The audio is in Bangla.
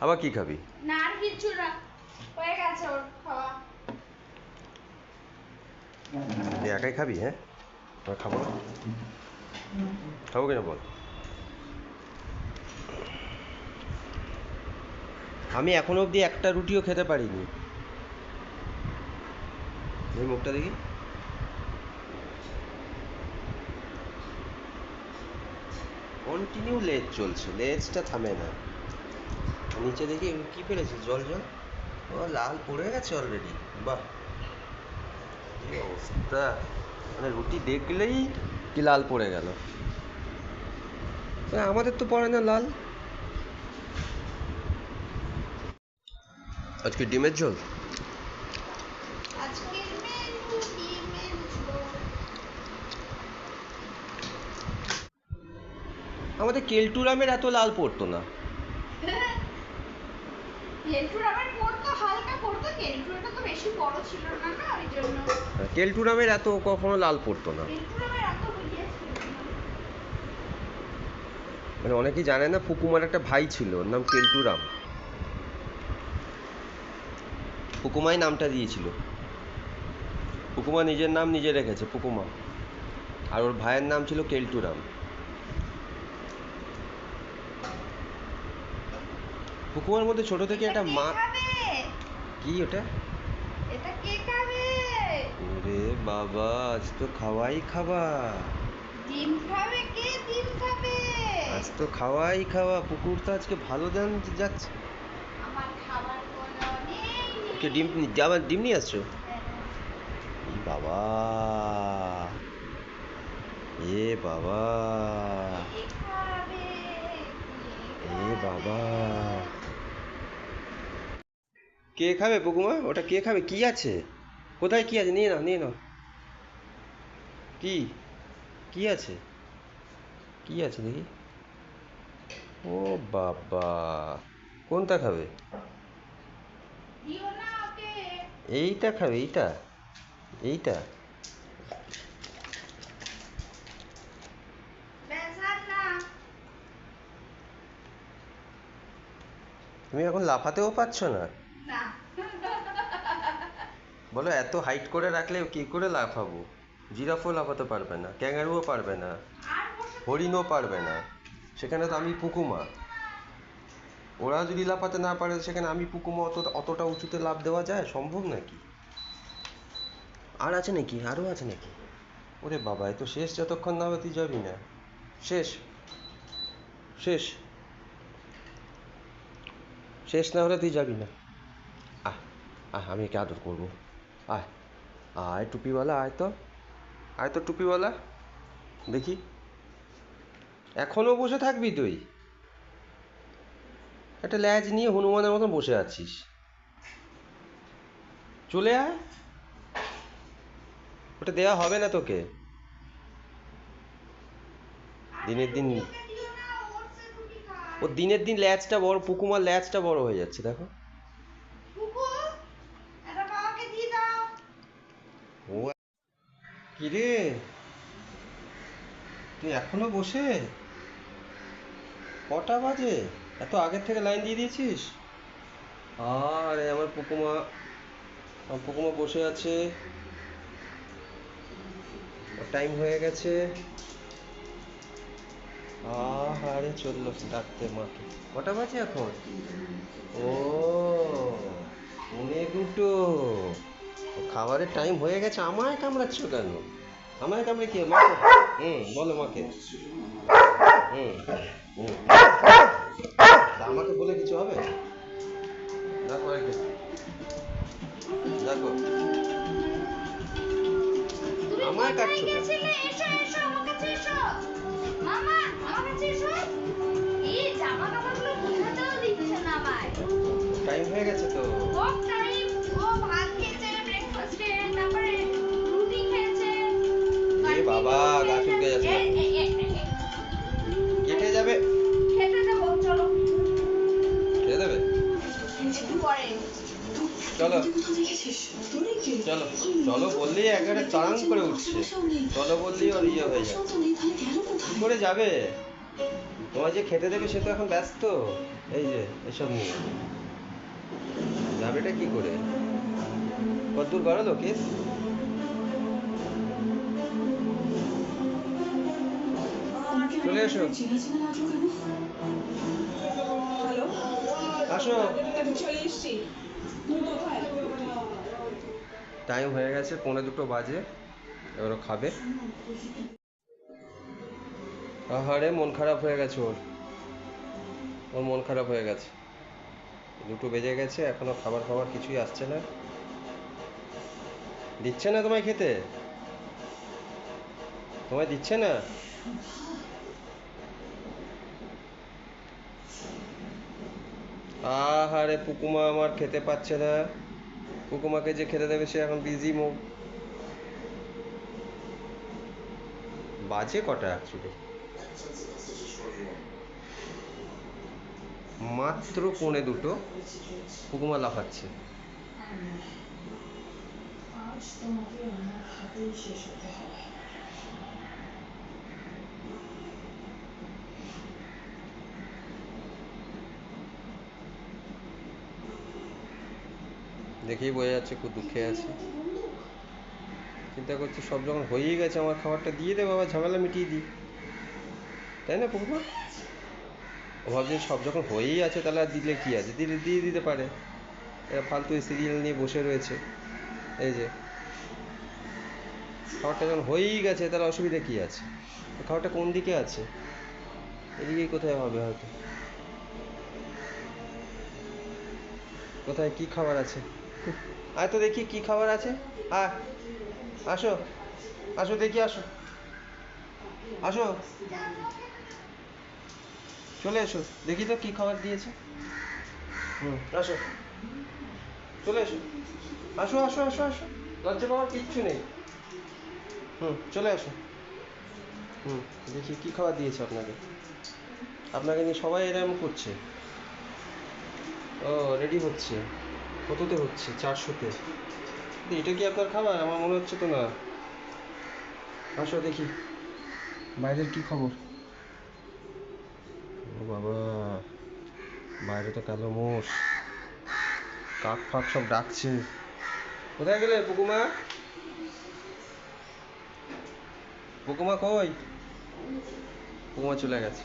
আবার কি খাবি? না আর কিচ্ছু না। হয়ে গেছে ওর খাওয়া। তুই একাই খাবি হ্যাঁ? আমরা খাব না। খাব কিনা বল? আমি এখনও অবধি একটা রুটিও খেতে পারিনি। এই মুখটা দেখি। কন্টিনিউ লেজ চলছে লেজটা থামে না। নিচে দেখি কি ফেলেছে? জল জল? ও লাল পড়ে গেছে অলরেডি বাহ। কি অবস্থা? মানে রুটি দেখলেই কি লাল পড়ে গেল। আমাদের তো পড়ে না লাল। আজকে ডিমের ঝোল? আজকের মেনু ডিমের ঝোল। আমাদের কেলটুরামের এত লাল পড়তো না। কেন্টুর আবার পড়তো হালকা পড়তো তো বেশি বড় ছিল না না ওই জন্য। এত কখনো লাল পড়তো না। এত ছিল না। মানে অনেকেই জানে না ফুকুমার একটা ভাই ছিল ওর নাম কেলটুরাম ফুকুমাই নামটা দিয়েছিল। ফুকুমা নিজের নাম নিজে রেখেছে ফুকুমা আর ওর ভাইয়ের নাম ছিল কেলটুরাম ফুকুমার মধ্যে ছোট থেকে একটা মা কি ওটা? এটা কে খাবে? ওরে বাবা আজ তো খাওয়াই খাওয়া ডিম খাবে? কে ডিম খাবে? আজ তো খাওয়াই খাওয়া। পুকুর তো আজকে ভালো দান যাচ্ছে। আমার খাবার কোনো নেই। ওকে ডিম আবার ডিম নিয়ে আসছো? হ্যাঁ, বাবা। এ বাবা। এ বাবা। কে খাবে পুকুমা ওটা কে খাবে? কি আছে? কোথায় কি আছে? নিয়ে নাও নিয়ে নাও। কি? কি আছে? কি আছে দেখি। ও বাবা। কোনটা খাবে? এইটা খাবে, এইটা? এইটা? তুমি এখন লাফাতেও পারছ না? বলো, এত হাইট করে রাখলে কি করে লাফাবো জিরাফও লাফাতে পারবে না, ক্যাঙ্গারুও পারবে না, হরিণও পারবে না। সেখানে তো আমি পুকুমা। ওরা যদি লাফাতে না পারে, সেখানে আমি পুকুমা অত, অতটা উঁচুতে লাফ দেওয়া যায়? সম্ভব নাকি? আর আছে নাকি? আরও আছে নাকি? ওরে বাবা, এ তো শেষ, যতক্ষণ না হবে তুই যাবি না। শেষ। শেষ। শেষ না হলে তুই যাবি না। আহ আহ, আমি একে আদর করব। আয়। আয় টুপিওয়ালা, আয় তো। আয় তো টুপিওয়ালা। দেখি। এখনও বসে থাকবি তুই? একটা ল্যাজ নিয়ে হনুমানের মতন বসে আছিস। চলে আয়। ওটা দেওয়া হবে না তোকে। দিনের দিন ও দিনের দিন ল্যাজটা বড় পুকুমার ল্যাজটা বড় হয়ে যাচ্ছে, দেখো কুকু এটা বাবাকে দিয়ে দাও ও কিরে? তুই এখনও বসে? কটা বাজে? এত আগের থেকে লাইন দিয়ে দিয়েছিস? আরে, আমার পুকুমা আমার পুকুমা বসে আছে। টাইম হয়ে গেছে। আহ আরে চলল ডাকতে মাকে। কটা বাজে এখন? ও, পৌনে দুটো। খাবারের টাইম হয়ে গেছে আমায় কামড়াচ্ছ কেন? আমায় কামড়ে কি মাকে? হুম বলো মাকে। হুম আমাকে বলে কিছু হবে? দেখো আরেকটু। দেখো। আমায় কাটছো টাইম হয়ে গেছে তো। টাইম ও ভাত বাবা, গা চুলকে যাচ্ছে। কেটে যাবে? খেতে দেবো চলো। খেয়ে দেবে? চলো। চলো চলো বললেই একেবারে চালান করে উঠছে। চলো বললেই ওর ইয়ে হয়ে যায় কি করে যাবে? তোমার যে খেতে দেবে সে তো এখন ব্যস্ত। এই যে এসব নিয়ে। যাবেটা কি করে? কদ্দূর গড়ালো কেস চলে এসো। আসো। টাইম হয়ে গেছে পৌনে দুটো বাজে এবার ও খাবে। আহারে, মন খারাপ হয়ে গেছে ওর। ওর মন খারাপ হয়ে গেছে। দুটো বেজে গেছে, এখনও খাবার খাবার কিছুই আসছে না। দিচ্ছে না তোমায় খেতে? তোমায় দিচ্ছে না? আহারে, পুকুমা আমার খেতে পাচ্ছে না। পুকুমাকে যে খেতে দেবে, সে এখন বিজি মুখ। বাজে কটা অ্যাকচুয়ালি মাত্র পৌনে দুটো। পুকুমা লাফাচ্ছে। দেখেই বোঝা যাচ্ছে খুব দুঃখে আছে। চিন্তা করছি সব যখন হয়েই গেছে, আমার খাবারটা দিয়ে দে বাবা, ঝামেলা মিটিয়ে দিই। তাই না পুকুমা ভাবছে সব যখন হয়েই আছে, তাহলে আর দিলে কি আছে? দিলে, দিয়ে দিতে পারে। এরা ফালতু সিরিয়াল নিয়ে বসে রয়েছে। এই যে খাবারটা যখন হয়েই গেছে, তাহলে অসুবিধা কি আছে? খাবারটা কোন দিকে আছে? এদিকেই কোথায় হবে হয়তো? কোথায় কি খাবার আছে? আয় তো দেখি কি খাবার আছে। আয়, আসো আসো দেখি, আসো। আসো। চলে এসো, দেখি তো কি খাবার দিয়েছে। হুম, আসো। চলে এসো। আসো আসো আসো আসো। লজ্জা পাওয়ার কিচ্ছু নেই। হুম চলে আসো হুম দেখি কি খাবার দিয়েছে আপনাকে? আপনাকে নিয়ে সবাই এরকম করছে। ও রেডি হচ্ছে। কততে হচ্ছে? চারশোতে? এটা কি আপনার খাবার? আমার মনে হচ্ছে তো না। আসো দেখি। বাইরের কি খবর? ও বাবা বাইরে তো কালো মোষ। কাক ফাক সব ডাকছে। কোথায় গেলে পুকুমা? পুকুমা কই? পুকুমা চলে গেছে।